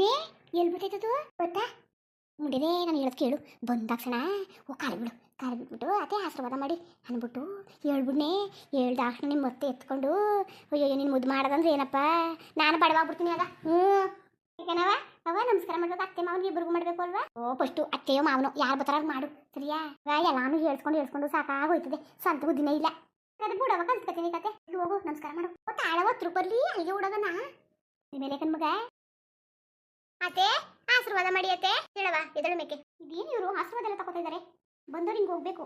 ಮುಂಡೆ ಎಲ್ಲಿ ಬರ್ತೈತದು ಗೊತ್ತಾ? ಮುಡಿದೆ ನಾನು ಹೇಳೋದು ಕೇಳು. ಬಂದಾಕ್ಷಣ ಓ, ಕಾಲು ಬಿಡು, ಕಾಲು ಬಿಟ್ಬಿಟ್ಟು ಅದೇ ಆಶೀರ್ವಾದ ಮಾಡಿ ಅಂದ್ಬಿಟ್ಟು ಹೇಳ್ಬಿಡ್ನೆ. ಹೇಳ್ದಾಕ್ಷಣ ನಿಮ್ಮ ಮತ್ತೆ ಎತ್ಕೊಂಡು ಅಯ್ಯೋ ನೀನು ಮುದ್ದು ಮಾಡೋದಂದ್ರೆ ಏನಪ್ಪ? ನಾನು ಬಡವಾಗ್ಬಿಡ್ತೀನಿ ಆಗ. ಹ್ಞೂ. ಈಗನವ? ಅವ ನಮಸ್ಕಾರ ಮಾಡ್ಬೇಕು, ಅತ್ತೆ ಮಾವನಿಗೆ ಇಬ್ಬರಿಗೂ ಮಾಡಬೇಕು ಅಲ್ವಾ? ಓ ಫಸ್ಟು ಅತ್ತೆಯೋ, ಮಾವನು, ಯಾರು ಬರ್ತಾರ ಮಾಡು, ಸರಿಯಾ? ಎಲ್ಲಾನು ಹೇಳ್ಸ್ಕೊಂಡು ಹೇಳ್ಸ್ಕೊಂಡು ಸಾಕಾಗೋಯ್ತದೆ. ಸ್ವಂತ ಬುದ್ಧಿನೇ ಇಲ್ಲ. ಕದ ಬಿಡವ ಕಲ್ತ್ಕತೀನಿ ಕತೆ. ಹೋಗು, ನಮಸ್ಕಾರ ಮಾಡು. ಓ ಆಳವ ಬರ್ಲಿ ಅಲ್ಲಿಗೆ ಹುಡಗನ ಮೇಲೆ ಕಣ್ಮಗ? ಅತ್ತೆ, ಆಶೀರ್ವಾದ ಮಾಡಿ ಅತ್ತೆ. ಹೇಳವ ಎದಳು ಮೇಕೆ. ಇದೇನು ಇವರು ಆಶೀರ್ವಾದ ಎಲ್ಲ ತಗೋತಾ ಇದ್ದಾರೆ ಬಂದವ್ರು ಹಿಂಗೆ ಹೋಗ್ಬೇಕು.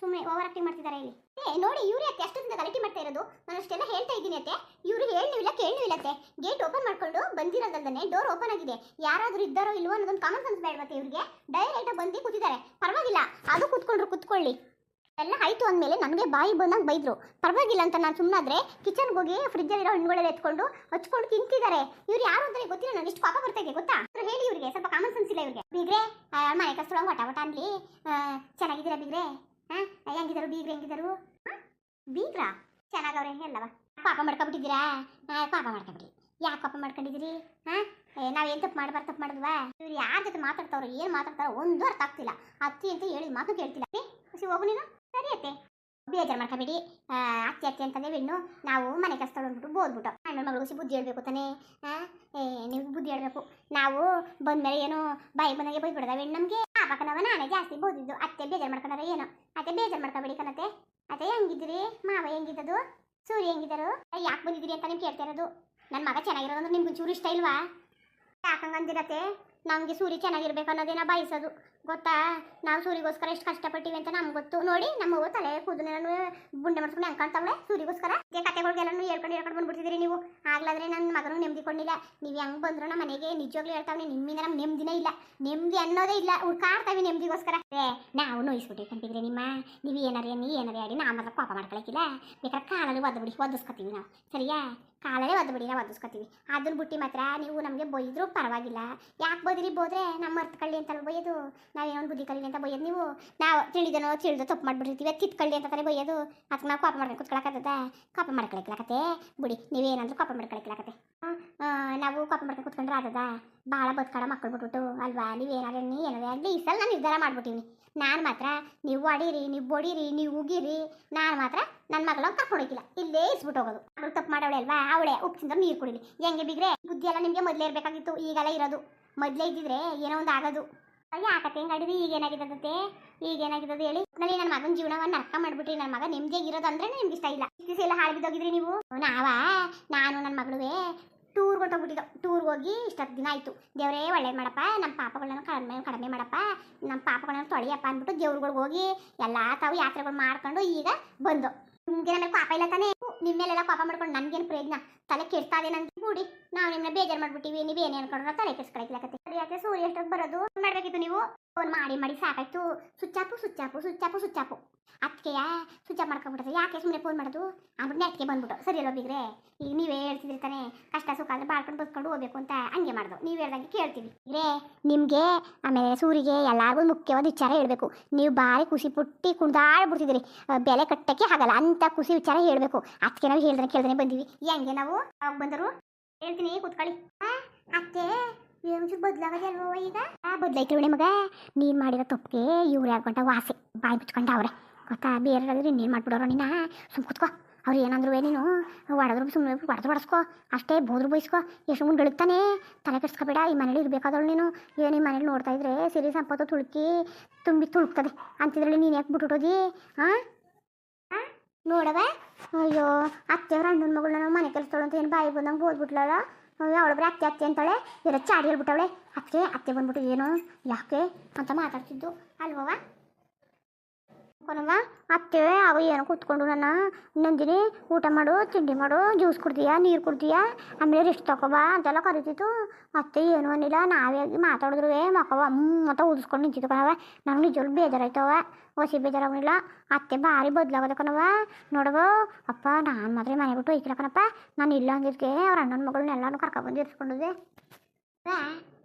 ಸುಮ್ಮನೆ ಓವರ್ ಆಕ್ಟಿಂಗ್ ಮಾಡ್ತಿದ್ದಾರೆ ಇಲ್ಲಿ. ಏ, ನೋಡಿ ಇವ್ರು ಅತ್ತೆ ಅಷ್ಟೊಂದು ಗಲಾಟೆ ಮಾಡ್ತಾ ಇರೋದು. ನಾನು ಅಷ್ಟೆಲ್ಲ ಹೇಳ್ತಾ ಇದ್ದೀನಿ ಅತ್ತೆ. ಇವರು ಹೇಳಲಿಲ್ಲ ಕೇಳಲಿಲ್ಲ ಅತ್ತೆ. ಗೇಟ್ ಓಪನ್ ಮಾಡ್ಕೊಂಡು ಬಂದಿರೋದಲ್ದನೆ ಡೋರ್ ಓಪನ್ ಆಗಿದೆ. ಯಾರಾದರೂ ಇದ್ದಾರೋ ಇಲ್ವೋ ಅನ್ನೋದೊಂದು ಕಾಮನ್ ಸೆನ್ಸ್ ಬೇಡವತ್ತೆ ಇವರಿಗೆ. ಡೈರೆಕ್ಟ್ ಬಂದು ಕೂತಿದ್ದಾರೆ. ಪರವಾಗಿಲ್ಲ. ಅದು ಕೂತ್ಕೊಂಡ್ರು ಕೂತ್ಕೊಳ್ಳಿ. ಎಲ್ಲ ಆಯ್ತು ಅಂದಮೇಲೆ ನನಗೆ ಬಾಯಿ ಬಂದಂಗೆ ಬೈದ್ರು. ಪರವಾಗಿಲ್ಲ ಅಂತ ನಾನು ಸುಮ್ಮನಾದ್ರೆ ಕಿಚನ್ಗೆ ಹೋಗಿ ಫ್ರಿಜ್ಜಲ್ಲಿರೋ ಹಣ್ಣುಗಳೆಲ್ಲ ಎತ್ಕೊಂಡು ಹಚ್ಕೊಂಡು ತಿಂತಿದ್ದಾರೆ ಇವ್ರು ಯಾರು ಅಂತ ಗೊತ್ತಿಲ್ಲ ನನಗೆ ಇಷ್ಟು ಪಾಪ ಬರ್ತಾ ಗೊತ್ತಾ? ಇವ್ರು ಹೇಳಿ ಇವ್ರಿಗೆ, ಸ್ವಲ್ಪ ಕಾಮನ್ ಸೆನ್ಸ್ ಇಲ್ಲ ಇವ್ರಿಗೆ. ಬೀಗ್ರೆ ಮನೆ ಕಷ್ಟೊಳಗೆ ವಟ ವಟ ಅನ್ಲಿ ಚೆನ್ನಾಗಿದ್ದೀರ ಬೀಗ್ರೆ? ಹಾ ಹೆಂಗಿದಾರು ಬೀಗ್ರೆ ಹೆಂಗಿದಾರು ಹಾ? ಬೀಗ್ರಾ? ಚೆನ್ನಾಗವ್ರೆ, ಎಲ್ಲವ. ಪಾಪ ಮಾಡ್ಕೊಬಿಟ್ಟಿದ್ದೀರಾ ಪಾಪ ಮಾಡ್ಕೊಬಿಡಿ ಯಾಕೆ ಪಾಪ ಮಾಡ್ಕೊಂಡಿದ್ದೀರಿ? ಹಾ ನಾವೇನು ತಪ್ಪು ಮಾಡ್ಬಾರ್ ತಪ್ಪು ಮಾಡಿದ್ವಾ? ಇವ್ರು ಯಾರ ಜೊತೆ ಮಾತಾಡ್ತಾವ್ರು, ಏನು ಮಾತಾಡ್ತಾರೋ ಒಂದು ಅರ್ಥ ಆಗ್ತಿಲ್ಲ. ಅತ್ತಿ ಅಂತ ಹೇಳಿ ಮಾತು ಕೇಳ್ತಿಲ್ಲ. ಹೋಗು ನೀನು. ಸರಿ ಅತ್ತೆ. ಬೇಜಾರು ಮಾಡ್ಕೊಬೇಡಿ. ಆ, ಅತ್ತೆ ಅತ್ತೆ ಅಂತಂದೇ ಹೆಣ್ಣು ನಾವು ಮನೆ ಕಷ್ಟ ಅಂದ್ಬಿಟ್ಟು ಬೋದ್ಬಿಟ್ಟು. ಅಣ್ಣ ಮಗಳು ಬುದ್ಧಿ ಹೇಳ್ಬೇಕು ತಾನೇ? ಆ, ಏ ನೀವು ಬುದ್ಧಿ ಹೇಳ್ಬೇಕು. ನಾವು ಬಂದ್ಮೇಲೆ ಏನು ಬಾಯಿ ಬಂದಾಗೆ ಬೈದ್ಬಿಡದ ಹೆಣ್ಣು ನಮಗೆ. ಪಾಪಕನವ ನಾನೇ ಜಾಸ್ತಿ ಬೋದಿದ್ದು. ಅತ್ತೆ ಬೇಜಾರು ಮಾಡ್ಕೊಂಡ್ರೆ ಏನು? ಅತ್ತೆ ಬೇಜಾರು ಮಾಡ್ಕೊಬೇಡಿ ಕಣತೆ ಅತ್ತೆ ಹೆಂಗಿದ್ರಿ ಮಾವ ಹೆಂಗಿದ್ದದು? ಸೂರ್ಯ ಹೆಂಗಿದ್ದರು? ಯಾಕೆ ಬಂದಿದ್ದೀರಿ ಅಂತ ನಿಮ್ಗೆ ಕೇಳ್ತಾ ಇರೋದು? ನನ್ನ ಮಗ ಚೆನ್ನಾಗಿರೋದು ನಿಮ್ಗೆ ಚೂರು ಇಷ್ಟ ಇಲ್ವಾ? ಯಾಕಂಗಂದಿರತ್ತೆ ನಮಗೆ ಸೂರಿ ಚೆನ್ನಾಗಿರ್ಬೇಕು ಅನ್ನೋದೇನ ಬಯಸೋದು. ಗೊತ್ತಾ? ನಾವು ಸೂರಿಗೋಸ್ಕರ ಎಷ್ಟು ಕಷ್ಟಪಟ್ಟಿವಿ ಅಂತ ನಮ್ಗೆ ಗೊತ್ತು. ನೋಡಿ, ನಮ್ಮ ಅವ್ವ ತಲೆ ಕೂದಲೆಲ್ಲ ಬುಂಡೆ ಮಾಡ್ಕೊಂಡು ಹೆಂಗ್ ಕಾಣ್ತಾವಳೆ? ಸೂರಿಗೋಸ್ಕರ ಇದೇ ಕತೆಗಳಿಗೆಲ್ಲ ಹೇಳ್ಕೊಂಡು ಹೇಳ್ಕೊಂಡು ಬಂದ್ಬಿಡ್ತಿದ್ದೀರಿ ನೀವು. ಆಗ್ಲಾದ್ರೆ ನನ್ನ ಮಗನು ನೆಮ್ಮದಿ ಕೊಂಡಿಲ್ಲ ನೀವು ಹೆಂಗೆ ಬಂದ್ರು ನಮ್ಮ ಮನೆಗೆ? ನಿಜವಾಗ್ಲೂ ಹೇಳ್ತಾವೆ ನಿಮ್ಮಿಂದ ನಮ್ಮ ನೆಮ್ಮದಿನೇ ಇಲ್ಲ. ನೆಮ್ಮದಿ ಅನ್ನೋದೇ ಇಲ್ಲ. ಹುಡ್ಕಾಡ್ತಾವೆ ನೆಮ್ಮದಿಗೋಸ್ಕರ. ಏ, ನಾವು ನೋಯಿಸ್ಬಿಟ್ಟಿವಿ ಕಂತಿದ್ರಿ ನಿಮ್ಮ. ನೀವು ಏನಾರ ನೀ ಏನಾರ ಆಡಿ, ನಾ ಮಾತ್ರ ಪಾಪ ಮಾಡ್ಕೊಳಕ್ಕಿಲ್ಲ ಬೇಕಾದ್ರೆ ಕಾಲಲ್ಲಿ ಒದ್ದು ಬಿಡಿ ಒದಿಸ್ಕೊತೀವಿ ನಾವು. ಸರಿಯಾ? ಕಾಲಲ್ಲೇ ಒದ್ದು ನಾವು ಒದಿಸ್ಕೊತೀವಿ ಅದನ್ನ ಬಿಟ್ಟು ಮಾತ್ರ ನೀವು ನಮಗೆ ಬೈದರೂ ಪರವಾಗಿಲ್ಲ. ಯಾಕೆ ಬೈದ್ರಿ ಬೋದ್ರೆ ನಮ್ಮ ಅರ್ಥ ಕಳ್ಳಿ ಅಂತಲ್ಲ ಬೈಯೋದು ನಾವೇನೋ ಬುದ್ಧಿ ಕಳ್ಳಿ ಅಂತ ಬೈಯೋದು ನೀವು ನಾವು ತಿಳಿದನೋ ತಿಳಿದು ತಪ್ಪು ಮಾಡಿಬಿಟ್ಟಿರ್ತೀವಿ. ಅದು ಕಿತ್ಕೊಳ್ಳಿ ಅಂತ ತಾನೇ ಬೈಯೋದು ಅದಕ್ಕೆ ನಾವು ಕಾಪ ಮಾಡ್ಕೊಂಡು ಕುತ್ಕೊಳಕತ್ತದ ಕಾಪ ಮಾಡ್ಕೊಳಕ್ಲಾಕತ್ತೆ ಬಿಡಿ, ನೀವೇನಾದರೂ ಕಾಪ ಮಾಡ್ಕೊಳಕ್ಲಾಕತ್ತೆ ನಾವು ಕಾಪ ಮಾಡ್ಕೊಂಡು ಕುತ್ಕೊಂಡ್ರೆ ಆದದ ಭಾಳ ಬದುಕಾಡ ಮಕ್ಕಳು ಬಿಟ್ಬಿಟ್ಟು. ಅಲ್ವಾ? ನೀವೇನಾದ್ರೆ ನೀ ಏನಾರ ಈ ಸಲ ನಾನು ನಿರ್ಧಾರ ಮಾಡ್ಬಿಟ್ಟಿನಿ ನಾನು ಮಾತ್ರ ನೀವು ಹೊಡೀರಿ ನೀವು ಬೊಡೀರಿ, ನೀವು ಉಗಿರಿ, ನಾನು ಮಾತ್ರ ನನ್ನ ಮಗಳ ಕರ್ಕೊಂಡೋಗಿಲ್ಲ ಇಲ್ಲೇ ಇಸ್ಬಿಟ್ಟು ಹೋಗೋದು. ಅವಳು ತಪ್ಪು ಮಾಡವಳೆ ಅಲ್ವಾ? ಅವಳೆ ಉಪ್ಪು ತಿಂದ್ರೆ ನೀರು ಕುಡಿಲಿ. ಹೆಂಗೆ ಬಿಗ್ರೆ? ಬುದ್ಧಿ ಎಲ್ಲ ನಿಮಗೆ ಮೊದಲೇ ಇರಬೇಕಾಗಿತ್ತು. ಈಗೆಲ್ಲ ಇರೋದು. ಮೊದಲೇ ಇದ್ದಿದ್ರೆ ಏನೋ ಒಂದು ಆಗೋದು. ಹೆಂಗಾಡಿದ್ರಿ ಈಗ ಏನಾಗಿದದಂತೆ ಈಗ ಏನಾಗಿದ್ದದು ಹೇಳಿ. ನನಗೆ ನನ್ನ ಮಗನ ಜೀವನವನ್ನು ನರ್ಕ ಮಾಡ್ಬಿಟ್ರಿ. ನನ್ನ ಮಗ ನೆಮ್ಮದಿಯಾಗಿ ಇರೋದು ಅಂದ್ರೆ ನಿಮ್ಗೆ ಇಷ್ಟ ಇಲ್ಲ ದಿವಸ ಎಲ್ಲ ಹಾಳು ಬಿದ್ದೋಗಿದ್ರಿ ನೀವು? ನಾವಾ? ನಾನು ನನ್ನ ಮಗಳುವೆ ಟೂರ್ ಹೊಟ್ಟೋಗ್ಬಿಟ್ಟಿದ್ದೋ ಟೂರ್ಗೆ ಹೋಗಿ ಇಷ್ಟೊತ್ತು ದಿನ ಆಯಿತು. ದೇವರೇ ಒಳ್ಳೇದು ಮಾಡಪ್ಪ ನಮ್ಮ ಪಾಪಗಳನ್ನ ಕಡಿಮೆ ಕಡಿಮೆ ಮಾಡಪ್ಪ ನಮ್ಮ ಪಾಪಗಳನ್ನ ತೊಳೆಯಪ್ಪ ಅಂದ್ಬಿಟ್ಟು ದೇವ್ರುಗಳಿಗೆ ಹೋಗಿ ಎಲ್ಲ ತಾವು ಯಾತ್ರೆಗಳು ಮಾಡ್ಕೊಂಡು ಈಗ ಬಂದು. ನಿಮ್ಗೆ ನಮಗೆ ಪಾಪ ಇಲ್ಲ ತಾನೇ? ನಿಮ್ಮ ಮೇಲೆಲ್ಲ ಪಾಪ ಮಾಡ್ಕೊಂಡು ನನಗೇನು ಪ್ರಯೋಜನ? ತಲೆ ಕೆಡ್ತಾ ಇದೆ ನನಗೆ ಕೂಡಿ, ನಾವು ನಿಮ್ಮನ್ನ ಬೇಜಾರು ಮಾಡ್ಬಿಟ್ಟಿವಿ. ನೀವು ಏನೇ ಅನ್ಕೊಂಡ್ರೆ ತಲೆ ಕೆಡ್ಸ್ಕೊಳಕ್ಲಾಕತ್ತೆ ಸರಿ ಯಾಕೆ ಸೂರ್ಯ ಎಷ್ಟೊತ್ತು ಬರೋದು? ಮಾಡಬೇಕಿತ್ತು ನೀವು? ಫೋನ್ ಮಾಡಿ ಮಾಡಿ ಸಾಕಾಯ್ತು. ಸುಚ್ಚಾಪು ಸುಚ್ಚಾಪು ಸುಚ್ಚಾಪು ಸುಚ್ಚಾಪು. ಅದಕ್ಕೆಯ ಸ್ವಿಚ್ ಆಫ್ ಮಾಡ್ಕೊಂಡ್ಬಿಟ್ಟದೆ ಯಾಕೆ ಸುಮ್ಮನೆ ಫೋನ್ ಮಾಡೋದು? ಅಂದ್ಬಿಟ್ಟು ನೆಟ್ಗೆ ಬಂದ್ಬಿಟ್ಟು. ಸರಿ ಅಲ್ವಾ ಬಿಗ್ರೆ? ಈಗ ನೀವೇ ಹೇಳ್ತಿದ್ರಿ ತಾನೆ. ಕಷ್ಟ ಸುಖ ಅಂದ್ರೆ ಬಾಳ್ಕೊಂಡು ಬದುಕೊಂಡು ಹೋಗ್ಬೇಕು ಅಂತ ಹಂಗೆ ಮಾಡ್ದು ನೀವು ಹೇಳ್ದಂಗೆ ಕೇಳ್ತೀವಿ. ಬಿಗ್ರೆ ನಿಮಗೆ ಆಮೇಲೆ ಸೂರಿಗೆ ಎಲ್ಲರಿಗೂ ಮುಖ್ಯವಾದ ವಿಚಾರ ಹೇಳಬೇಕು. ನೀವು ಭಾರಿ ಖುಷಿ ಪುಟ್ಟಿ ಕುಣ್ದಾಡ್ಬಿಡ್ತಿದ್ದೀರಿ. ಆ, ಬೆಲೆ ಕಟ್ಟಕ್ಕೆ ಆಗಲ್ಲ. ಅಂತ ಖುಷಿ ವಿಚಾರ ಹೇಳಬೇಕು. ಅದಕ್ಕೆ ನಾವು ಹೇಳ್ದಂಗೆ ಕೇಳ್ದೇ ಬಂದೀವಿ. ಹೆಂಗೆ ನಾವು? ಅವಾಗ ಬಂದರು? ಹೇಳ್ತೀನಿ ಕೂತ್ಕೊಳ್ಳಿ. ಅತ್ತೆ ಒಂಚೂರು ಬದಲಾಗದೆ ಅಲ್ವೋ ಈಗ? ಆ, ಬದಲಾಯ್ತು ಮಗ ನೀನು ಮಾಡಿರೋ ತಪ್ಪಿಗೆ ಇವ್ರು ಯಾಕೊಂಡ ವಾಸೆ? ಬಾಯಿ ಬಿಚ್ಕೊಂಡ ಅವ್ರೆ. ಗೊತ್ತಾ? ಬೇರೆ ಇನ್ನೇನು ಮಾಡ್ಬಿಡೋರು ನೀನು? ಸುಮ್ ಕುತ್ಕೋ. ಅವ್ರು ಏನಂದ್ರು ನೀನು? ಹೊಡೆದ್ರು ಸುಮ್ಮನೆ ಹೊಡೆದು ಹೊಡೆಸ್ಕೋ ಅಷ್ಟೇ ಬೋದ್ರು ಬೈಸ್ಕೋ ಎಷ್ಟು ಮುಂದೆ ಗಳಿಗ್ತಾನೆ ತಲೆ ಕೆಡ್ಸ್ಕೊಬೇಡ. ಈ ಮನೇಲಿ ಇರಬೇಕಾದವಳು ನೀನು. ಏನು ಈ ಮನೇಲಿ ನೋಡ್ತಾ ಇದ್ರೆ? ಸಿರಿ ಸಂಪತ್ತು ತುಳುಕಿ ತುಂಬಿ ತುಳುಕ್ತದೆ. ಅಂತಿದ್ರಲ್ಲಿ ನೀನು ಯಾಕೆ ಬಿಟ್ಬಿಟ್ಟೋದಿ ಹಾಂ ನೋಡವ ಅಯ್ಯೋ, ಅತ್ತೆಯವ್ರ ಅಣ್ಣನ ಮಗಳನ್ನ ಮನೆ ಕೆಲಸದವಳು ಅಂತ ಏನು ಬಾಯಿ ಬಂದಂಗೆ ಓದ್ಬಿಟ್ಲಲ್ಲ? ಅವಳೊಬ್ರೆ ಅತ್ತೆ ಅತ್ತೆ ಅಂತಾಳೆ. ಇರೋ ಚಾಡಿ ಹೇಳ್ಬಿಟ್ಟವಳೆ. ಅತ್ತೆ ಅತ್ತೆ ಬಂದ್ಬಿಟ್ಟು ಏನು ಯಾಕೆ ಅಂತ ಮಾತಾಡ್ತಿದ್ದು. ಅಲ್ವವ ಕೊನವ ಅತ್ತೆ, ಅವ ಏನು ಕೂತ್ಕೊಂಡು ನನ್ನ ನಂದಿನಿ, ಊಟ ಮಾಡು, ತಿಂಡಿ ಮಾಡು, ಜ್ಯೂಸ್ ಕುಡ್ದೀಯಾ, ನೀರು ಕುಡ್ದೀಯಾ? ಆಮೇಲೆ ರೆಸ್ಟ್ ತಗೋಬಾ ಅಂತೆಲ್ಲ ಕರಿತಿತ್ತು. ಅತ್ತೆ ಏನು ಅನ್ನಿಲ್ಲ, ನಾವೇ ಮಾತಾಡಿದ್ರು ಮಕ್ಕವ ಅಂತ ಊದಿಸ್ಕೊಂಡು ನಿಂತಿತ್ತು ಕಣವ ನನಗೆ ನಿಜವಾಗ್ಲೂ ಬೇಜಾರಾಯ್ತವ ಹೊಸಿ ಬೇಜಾರಾಗಲಿಲ್ಲ ಅತ್ತೆ ಭಾರಿ ಬದಲಾಗದ ಕಣವ ನೋಡವ ಅಪ್ಪ, ನಾನು ಮಾತ್ರ ಮನೆ ಬಿಟ್ಟು ಹೋಯ್ತಿಲ್ಲ ಕಣಪ್ಪ. ನಾನು ಇಲ್ಲ ಅಂದಿದ್ಕೆ ಅವ್ರ ಅಣ್ಣನ ಮಗಳನ್ನೆಲ್ಲನೂ ಕರ್ಕೊಬಂದು ಇರಿಸ್ಕೊಂಡಿದ್ದೆ.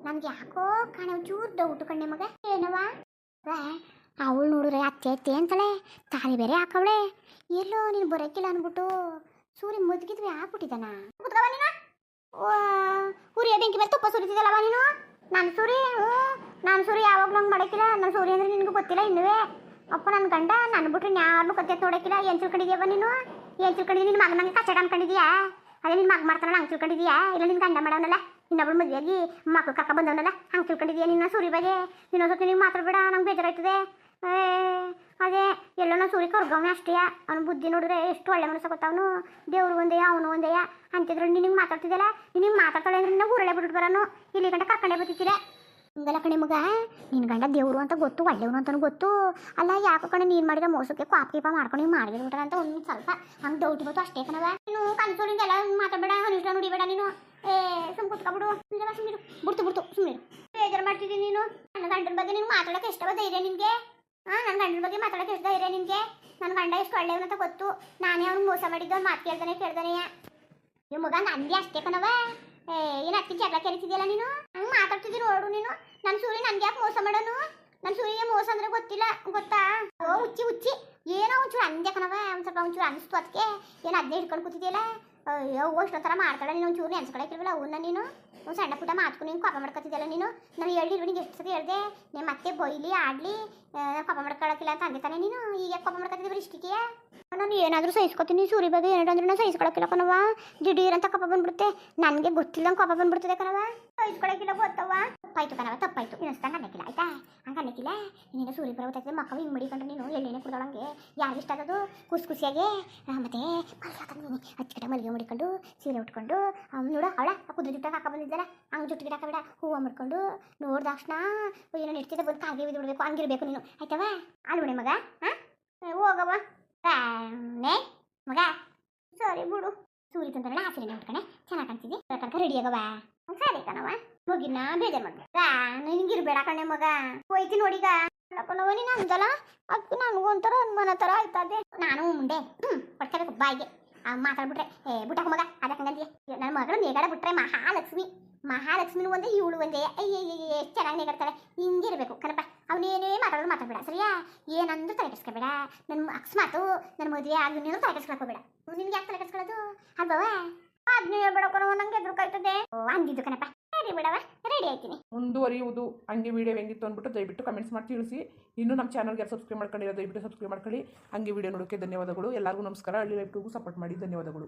ನನಗೆ ಯಾಕೋ ಕಣ ಚೂರು ಡೌಟು ಕಣ್ಣೆ ಮಗ ಏನವ ಅವಳು ನೋಡಿದ್ರೆ ಅತ್ತೆ ಅತ್ತೆ ಅಂತಾಳೆ ತಾಳಿ ಬೇರೆ ಹಾಕವಳೆ. ಎಲ್ಲೋ ನೀನು ಬರೋಕ್ಕಿಲ್ಲ ಅಂದ್ಬಿಟ್ಟು ಸೂರ್ಯ ಮುದುಗಿದ್ವಿ ಹಾಕ್ಬಿಟ್ಟಿದ್ದಾನ ಉರಿಯ ಬೆಂಕಿ ಮೇಲೆ ತುಪ್ಪ ಸುರಿತಿದ್ದಲ್ಲವ ನೀನು? ನಾನು ಸೂರಿ, ಹ್ಞೂ, ನಾನು ಸೂರಿ ಯಾವಾಗ ಹಂಗೆ ಮಾಡೋಕ್ಕಿಲ್ಲ ನಾನು ಸೂರಿ ಅಂದ್ರೆ ನಿನಗೂ ಗೊತ್ತಿಲ್ಲ ಇನ್ನುವೇ. ಅಪ್ಪ ನನ್ನ ಗಂಡ, ನಾನು ಬಿಟ್ರೆ ಯಾರನ್ನೂ ಕತ್ತೆ ನೋಡಕ್ಕಿಲ್ಲ ಏನು ತಿಳ್ಕೊಂಡಿದ್ಯವ ನೀನು? ಏನು ತಿಳ್ಕೊಂಡಿದ್ದೀನಿ ನಿನ್ನ ಮಗನಂಗೆ ಕಚ್ಚಡ ಅನ್ಕೊಂಡಿದ್ಯಾ? ಅದೇ ನಿನ್ನ ಮಗ ಮಾಡ್ತಾನಲ್ಲ, ಹಂಗೆ ತಿಳ್ಕೊಂಡಿದ್ಯಾ ಇಲ್ಲ ನಿನ್ನ ಗಂಡ ಮಾಡೋನಲ್ಲ ಇನ್ನೊಬ್ಳು ಮದುವೆಯಾಗಿ ಮಕ್ಕಳು ಕಕ್ಕ ಬಂದವನಲ್ಲ? ಹಂಗೆ ತಿಳ್ಕೊಂಡಿದ್ಯಾ ನಿನ್ನ ಸೂರಿ ಬಗ್ಗೆ? ಇನ್ನೊಂದ್ಸತಿ ನಿಂಗೆ ಮಾತಾಡ್ಬೇಡ ನಂಗೆ ಬೇಜಾರಾಯ್ತದೆ. ಅದೇ ಎಲ್ಲೋ ಸೂರಿ ಕರ್ಗವನ ಅಷ್ಟೇ. ಅವನು ಬುದ್ಧಿ ನೋಡಿದ್ರೆ ಎಷ್ಟು ಒಳ್ಳೆ ಮನಸ್ಸು ಗೊತ್ತವನು ದೇವ್ರು ಒಂದೇಯ, ಅವನು ಒಂದೇಯ ಅಂತಿದ್ರು. ನಿನಗೆ ಮಾತಾಡ್ತಿದ್ದಲ್ಲ ನಿನಗೆ ಮಾತಾಡ್ತಾಳೆ ಅಂದ್ರೆ ನಿನ್ನ ಊರಲ್ಲೇ ಬಿಟ್ಬಿಟ್ಟು ಬರೋನು. ಇಲ್ಲಿ ಗಂಟ ಕರ್ಕೊಂಡೇ ಬರ್ತಿದ್ದೀರ ಹಿಂಗಲ್ಲ ಕಣೆ ಮಗ. ನಿನ್ನ ಗಂಡ ದೇವರು ಅಂತ ಗೊತ್ತು ಒಳ್ಳೆಯವನು ಅಂತಲೂ ಗೊತ್ತು. ಅಲ್ಲ ಯಾಕೋ ಕಣೆ ನೀನು ಮಾಡಿದ ಮೋಸಕ್ಕೆ ಕಾಪ್ ಕೀಪ ಮಾಡ್ಕೊಂಡು ಹಿಂಗೆ ಮಾಡಿದ್ಬಿಟ್ರ ಅಂತ ಒಂದು ಸ್ವಲ್ಪ ಹಂಗೆ ಡೌಟ್ ಬಂತು ಅಷ್ಟೇ ಕಣವ ನೀನು ಕನ್ಸೋಲಿಂದೆಲ್ಲ ಮಾತಾಡಬೇಡ ಅನಿಷ್ಟ ನುಡಿಬೇಡ ನೀನು. ಏ ಸುಮ್ ಕುತ್ಕೊಬಿಡು ಸುಮ್ಮನೆ ಬಿಡ್ತು ಬಿಡ್ತು ಸುಮ್ಮನೆ ಬೇಜಾರು ಮಾಡ್ತಿದ್ದೀನಿ ನೀನು. ನನ್ನ ಗಂಡನ ಬಗ್ಗೆ ನಿನ್ಗೆ ಮಾತಾಡೋಕೆ ಎಷ್ಟವ ಧೈರ್ಯ ನಿನಗೆ? ಹಾ ನನ್ನ ಗಂಡನ ಬಗ್ಗೆ ಮಾತಾಡೋಕೆ ಎಷ್ಟು ಧೈರ್ಯ ನಿಮಗೆ ನನ್ನ ಗಂಡ ಎಷ್ಟು ಒಳ್ಳೆಯವನು ಅಂತ ಗೊತ್ತು. ನಾನೇ ಅವ್ನು ಮೋಸ ಮಾಡಿದ್ದು, ಅವ್ನು ಮಾತು ಕೇಳ್ದಾನೆ ಕೇಳ್ದಾನೆ. ನಿಮ್ಮ ಮಗ ನಂದಿ ಅಷ್ಟೇ ಏ, ಏನು ಅತ್ತಿ ಜಗಳ ಕೆರಿತಿದ್ಯಲ್ಲ ನೀನು? ಹಂಗೆ ಮಾತಾಡ್ತಿದ್ದಿ ನೋಡು ನೀನು. ನನ್ನ ಸೂರ್ಯ ನನಗೆ ಯಾಕೆ ಮೋಸ ಮಾಡೋನು? ನನ್ನ ಸೂರ್ಯಗೆ ಮೋಸ ಅಂದ್ರೆ ಗೊತ್ತಿಲ್ಲ, ಗೊತ್ತಾ? ಓ, ಹುಚ್ಚಿ ಹುಚ್ಚಿ. ಏನೋ ಒಂಚೂರು ಅಂದೆ ಕಣವ ಒಂದು ಸ್ವಲ್ಪ ಒಂಚೂರು ಅನಿಸ್ತು ಅದಕ್ಕೆ ಏನು ಅದನ್ನೇ ಹಿಡ್ಕೊಂಡು ಕೂತಿದ್ಯಲ್ಲ? ಅಯ್ಯೋ, ಅಷ್ಟು ಥರ ಮಾಡ್ತಾಳೆ ನೀನು. ಒಂಚೂರು ನೆನ್ಸ್ಕೊಳಕ್ಕಿಲ್ವಲ್ಲ ಅವನ್ನ ನೀನು. ಒಂದು ಸಣ್ಣ ಪುಟ್ಟ ಮಾತ್ಕು ನೀನು ಕೋಪ ಮಾಡ್ಕೊತಿದ್ದಲ್ಲ ನೀನು. ನಾವು ಹೇಳಿಲ್ವ ನಿಂಗೆ ಎಷ್ಟು ಸತಿ ಹೇಳಿದೆ. ನಿಮ್ಮ ಮತ್ತೆ ಬೈಲಿ, ಆಡ್ಲಿ ಕೋಪ ಮಾಡ್ಕೊಳಕ್ಕಿಲ್ಲ ಅಂತ ಅಂದೆ ತಾನೆ ನೀನು. ಈಗ ಕೋಪ ಮಾಡ್ಕೊತಿದ್ದೆ ಇಷ್ಟಕ್ಕೆ ನಾನು ಏನಾದರೂ ಸಹಿಸ್ಕೊತೀನಿ. ಸೂರಿ ಬಗ್ಗೆ ಏನಾದ್ರು ನಾನು ಸಹಿಸ್ಕೊಳಕ್ಕಿಲ್ಲ ಕಣವ ದಿಢೀರ್ ಅಂತ ಕೋಪ ಬಂದ್ಬಿಡುತ್ತೆ. ನನಗೆ ಗೊತ್ತಿಲ್ಲಂಗೆ ಕೋಪ ಬಂದ್ಬಿಡ್ತದೆ ಕಣವ ಸಹಿಸ್ಕೊಳಕ್ಕಿಲ್ಲ ಗೊತ್ತವ ತಪ್ಪಾಯ್ತು ಕಣವ ತಪ್ಪಾಯ್ತು. ಇನ್ನೊಂದು ಅನ್ನಕ್ಕಿಲ್ಲ ಆಯ್ತಾ? ಅನ್ನಕ್ಕಿಲ್ಲ ನೀನು ಸೂರ್ಯ ಬರೋತೈತೆ ಮಕ್ಕಳು ಹಿಂಗೆ ಮಡಿಕೊಂಡ್ರೆ ನೀನು? ಎಳ್ಳೆಣ್ಣೆ ಕುಡ್ದೊಳಂಗೆ ಯಾರಿಗೆ ಇಷ್ಟ ಆಗೋದು ಖುಷಿ ಖುಷಿಯಾಗಿ ಮತ್ತೆ ನೀನು. ಹಾಕೊಂಡು ಹಚ್ಚಿಕಡೆ ಮಲ್ಲಿಗೆ ಮಡಿಕೊಂಡು, ಸೀರೆ ಉಟ್ಕೊಂಡು ನೋಡು ಅವಳ ಕುದುರೆ ಜುಟ್ಟಾಗ ಹಾಕ ಬಂದಿದ್ದಲ್ಲ ಹಂಗೆ ಜುಟ್ಟು ಗಿಡ ಹಾಕಬೇಡ ಹೂವು ಮಾಡ್ಕೊಂಡು, ನೋಡಿದ ತಕ್ಷಣ ಏನೋ ಇಡ್ತಿದ್ದೆ ಬಂದು ಕಾಗೆ ಬಿದ್ದು ಬಿಡಬೇಕು. ಹಂಗಿರ್ಬೇಕು ನೀನು. ಆಯ್ತವ? ಅಲ್ಬಿಡೆ ಮಗ ಹಾಂ ಹೋಗವ ನೇ ಮಗ. ಸರಿ ಬಿಡು. ಸೂರ್ಯ ತಂದ್ರೆ ಹಸಿರಿನ ಉಟ್ಕೊಂಡೆ ಚೆನ್ನಾಗಿ ಕಾಣ್ತಿದ್ದಿ ಕರ್ಕ ರೆಡಿ ಆಗವ ಕಣವ ಹೋಗಿನ ಬೇಜಾರ್ ಮಾಡ್ಬೇಡ. ನಿನ್ಗಿರ್ಬೇಡ ಕಣೆ ಮಗ. ಹೋಯ್ತಿ ನೋಡಿಗ ಅಪ್ಪನವ ನೀನು ಅಂದಲ್ಲ ಅದಕ್ಕೆ ನನಗೊಂಥರ ಅನುಮಾನ ಥರ ಆಯ್ತದೆ. ನಾನು ಮುಂದೆ ಹ್ಮ್ ಪಡ್ಕೋಬೇಕು ಬಾಯಿಗೆ. ಮಾತಾಡ್ಬಿಟ್ರೆ. ಏ, ಬಿಟ್ಟಕ ಮಗ ಅದ ಹಂಗಂತೀಯ ನನ್ನ ಮಗಳು ನೇಗಾಡ ಬಿಟ್ರೆ ಮಹಾಲಕ್ಷ್ಮಿ. ಮಹಾಲಕ್ಷ್ಮಿನ ಒಂದೇ, ಇವಳು ಒಂದೇ. ಅಯ್ಯಯ್ಯ ಎಷ್ಟು ಚೆನ್ನಾಗಿ ನೇಗಾಡ್ತಾಳೆ. ಹಿಂಗಿರ್ಬೇಕು, ಕಣಪ್ಪ. ಅವನೇನೇ ಮಾತಾಡೋದು ಮಾತಾಡ್ಬೇಡ, ಸರಿಯಾ? ಏನಂದ್ರೂ ತಲೆ ಕೆಡ್ಸ್ಕೊಬೇಡ. ನನ್ನ ಅಕಸ್ಮಾತು ನನ್ನ ಮದುವೆ ಆಗಿ ನೀನು ತಲೆ ಕೆಡ್ಸ್ಕೊಳಕ್ ನಿನ್ಗೆ ಯಾಕೆ ತಲೆ ಕೆಡ್ಸ್ಕೊಳ್ಳೋದು ಅಲ್ವವ ಹೇಳ್ಬೇಡ ಕಣವ ನಂಗೆ ಎದುರು ಕಾಯ್ತದೆ ಅಂದಿದ್ದು ಕಣಪ್ಪ. ರೆಡಿ ಬಿಡವ ರೆಡಿ ಆಯ್ತೀನಿ. ಮುಂದುವರಿಯುವುದು. ಹಂಗೆ ವಿಡಿಯೋ ಹೆಂಗಿತ್ತು ಅಂದ್ಬಿಟ್ಟು ದಯವಿಟ್ಟು ಕಮೆಂಟ್ಸ್ ಮಾಡಿ ತಿಳಿಸಿ. ಇನ್ನೂ ನಮ್ಮ ಚಾನಲ್ಗೆ ಸಬ್ಸ್ಕ್ರೈಬ್ ಮಾಡ್ಕೊಂಡಿರೋ ದಯವಿಟ್ಟು ಸಬ್ಸ್ಕ್ರೈಬ್ ಮಾಡ್ಕೊಳ್ಳಿ. ಹಂಗೆ ವಿಡಿಯೋ ನೋಡೋಕ್ಕೆ ಧನ್ಯವಾದಗಳು. ಎಲ್ಲರಿಗೂ ನಮಸ್ಕಾರ. ಹಳ್ಳಿ ಲೈಫ್ಗೂ ಸಪೋರ್ಟ್ ಮಾಡಿ. ಧನ್ಯವಾದಗಳು.